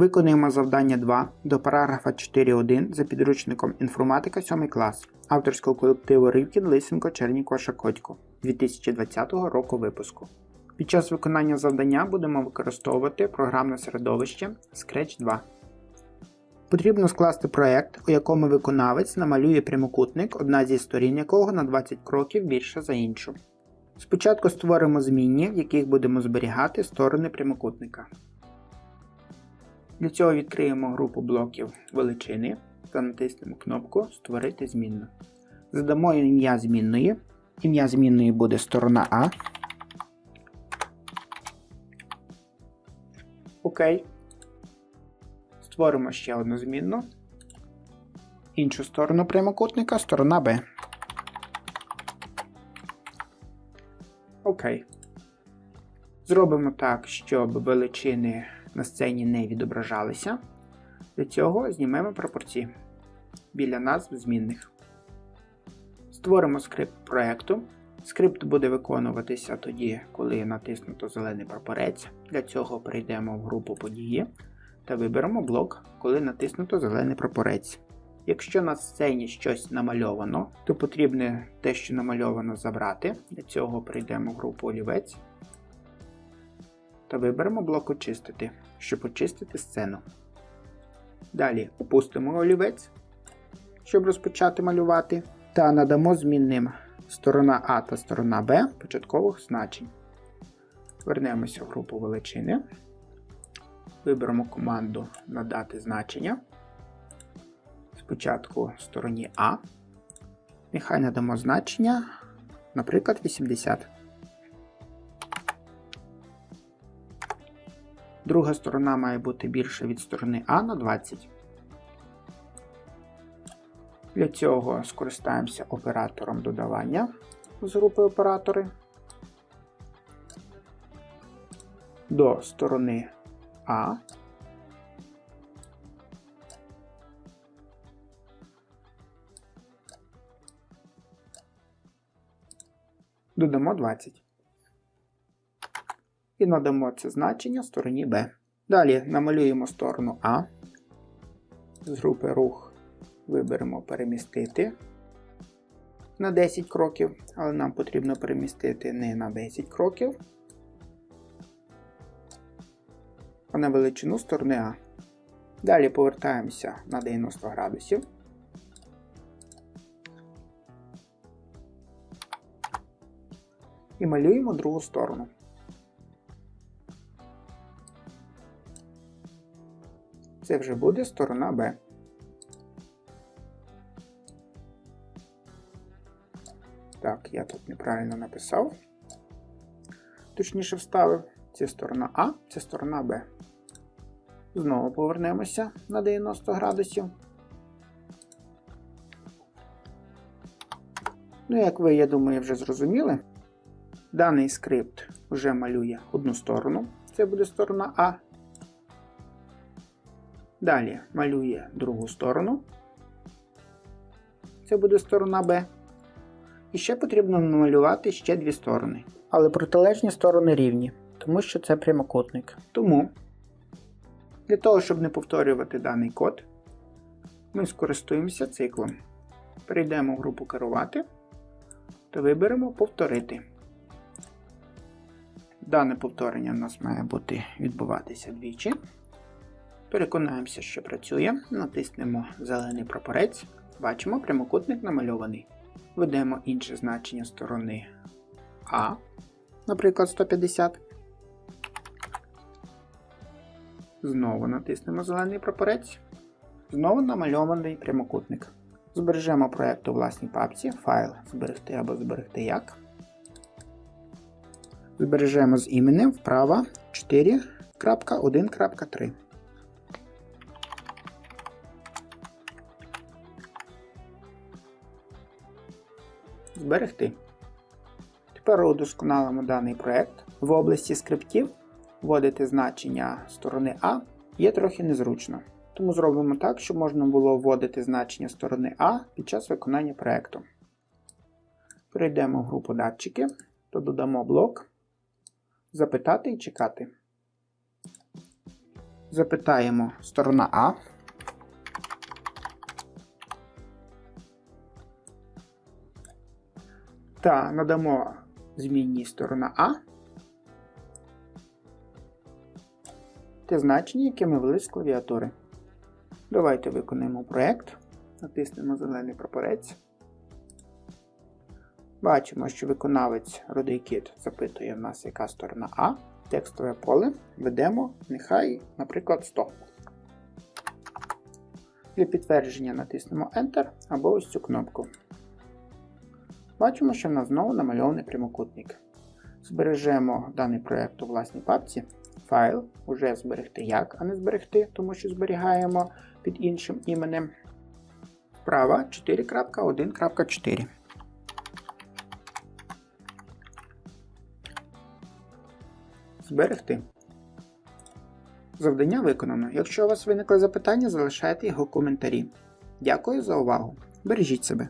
Виконуємо завдання 2 до параграфа 4.1 за підручником інформатика 7 клас авторського колективу Рибкін Лисенко Чернікова Шакотько 2020 року випуску. Під час виконання завдання будемо використовувати програмне середовище Scratch 2. Потрібно скласти проект, у якому виконавець намалює прямокутник, одна зі сторін якого на 20 кроків більша за іншу. Спочатку створимо змінні, в яких будемо зберігати сторони прямокутника. Для цього відкриємо групу блоків величини та натиснемо кнопку Створити змінну. Задамо ім'я змінної. Ім'я змінної буде сторона А. Окей. Створимо ще одну змінну. Іншу сторону прямокутника сторона Б. Окей. Зробимо так, щоб величини на сцені не відображалися. Для цього знімемо пропорції біля назв змінних. Створимо скрипт проєкту. Скрипт буде виконуватися тоді, коли натиснуто зелений прапорець. Для цього перейдемо в групу події та виберемо блок, коли натиснуто зелений прапорець. Якщо на сцені щось намальовано, то потрібно те, що намальовано, забрати. Для цього перейдемо в групу олівець та виберемо блок Очистити, щоб очистити сцену. Далі опустимо олівець, щоб розпочати малювати, та надамо змінним сторона А та сторона Б початкових значень. Вернемося в групу величини. Виберемо команду Надати значення. Спочатку стороні А. Нехай надамо значення, наприклад, 80. Друга сторона має бути більша від сторони А на 20. Для цього скористаємося оператором додавання з групи оператори. До сторони А. Додамо 20 і надамо це значення стороні Б. Далі намалюємо сторону А. З групи рух виберемо перемістити на 10 кроків, але нам потрібно перемістити не на 10 кроків, а на величину сторони А. Далі повертаємося на 90 градусів. І малюємо другу сторону. Це вже буде сторона Б. Так, я тут неправильно написав. Точніше вставив. Це сторона А, це сторона Б. Знову повернемося на 90 градусів. Ну, як ви, я думаю, вже зрозуміли, даний скрипт вже малює одну сторону. Це буде сторона А. Далі малює другу сторону. Це буде сторона Б. І ще потрібно намалювати ще дві сторони. Але протилежні сторони рівні, тому що це прямокутник. Тому, для того, щоб не повторювати даний код, ми скористуємося циклом. Перейдемо в групу керувати та виберемо повторити. Дане повторення у нас має бути відбуватися двічі. Переконаємося, що працює. Натиснемо зелений прапорець. Бачимо, прямокутник намальований. Введемо інше значення сторони А, наприклад, 150. Знову натиснемо зелений прапорець. Знову намальований прямокутник. Збережемо проєкт у власній папці, файл зберегти або зберегти як. Збережемо з іменем вправа 4.1.3. Зберегти. Тепер удосконалимо даний проект. В області скриптів вводити значення сторони А є трохи незручно. Тому зробимо так, щоб можна було вводити значення сторони А під час виконання проекту. Перейдемо в групу датчики, то додамо блок Запитати і чекати. запитаємо сторона А. Та надамо змінній сторона А те значення, яке ми ввели з клавіатури. Давайте виконаємо проєкт. Натиснемо зелений прапорець. Бачимо, що виконавець RodeKit запитує в нас, яка сторона А. Текстове поле ведемо, нехай, наприклад, 100. Для підтвердження натиснемо Enter або ось цю кнопку. Бачимо, що в нас знову намальований прямокутник. Збережемо даний проєкт у власній папці. Файл уже зберегти як, а не зберегти, тому що зберігаємо під іншим іменем. Вправа 4.1.4. Зберегти. Завдання виконано. Якщо у вас виникли запитання, залишайте його в коментарі. Дякую за увагу. Бережіть себе.